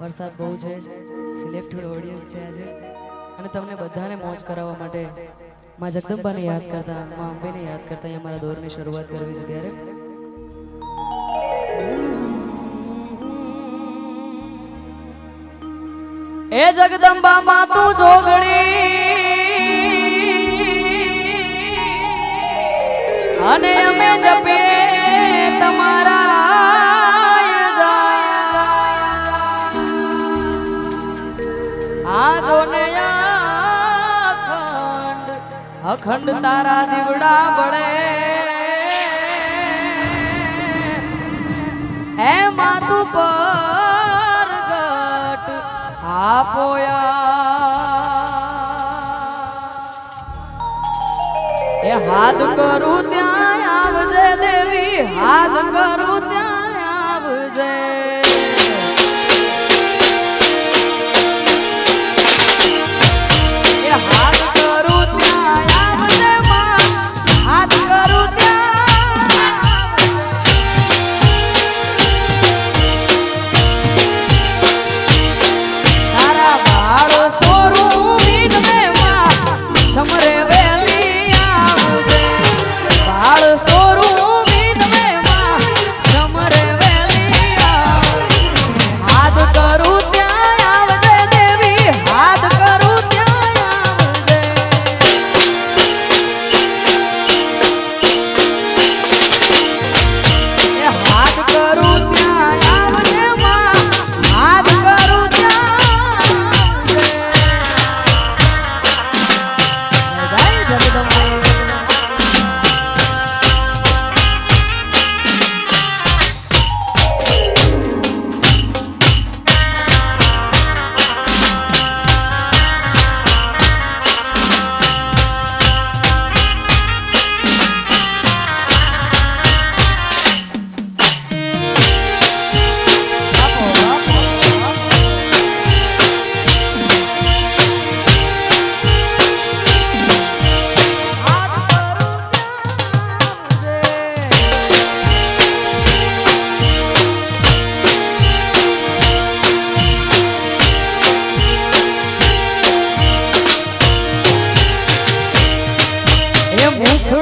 વરસાદ બહુ છે. સિલેક્ટેડ ઓડિયન્સ છે આજે. અને તમને બધાને મોજ કરાવવા માટે માં જગદંબાને યાદ કરતા, માં અંબેને યાદ કરતા અહીંયા મારા દોરની શરૂઆત કરવી છે ત્યારે. એ જગદંબા માં તું જોગણી. અને અમે જપે તારા દીવડા બળે. હે માતુ પર ગટ આપોયા. એ હાથ કરું ત્યાં આવજે દેવી, હાથ કરું ત્યાં આવજે.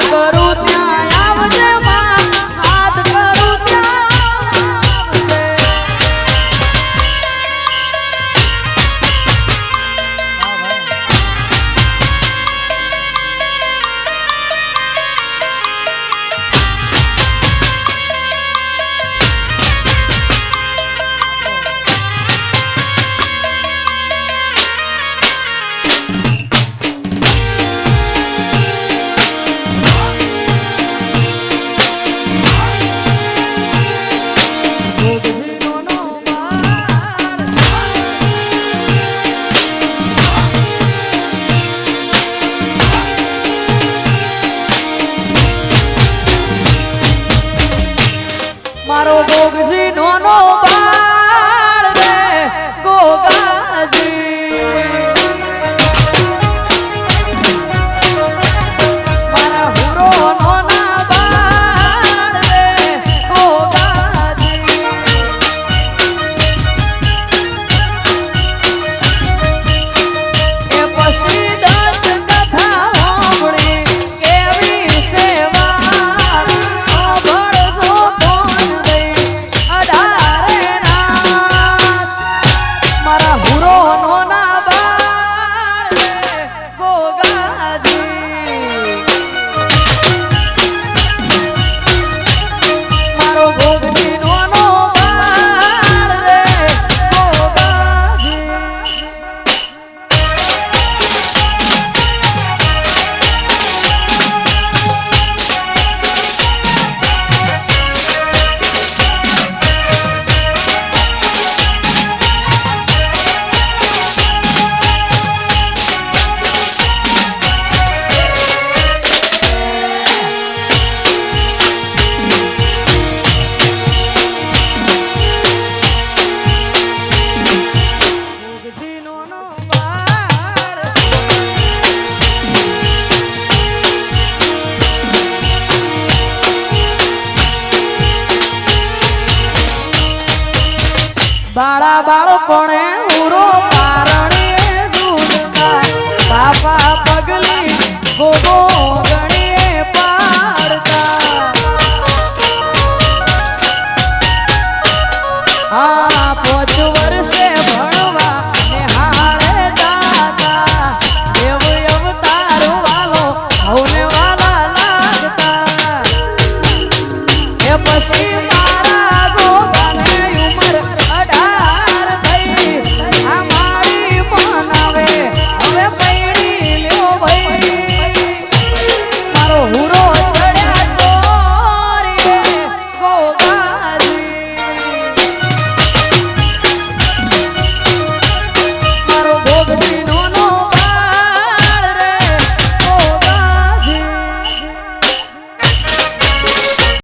કરું મારો ગોગજી નોનો બાળા બાળકોને ઉરો પા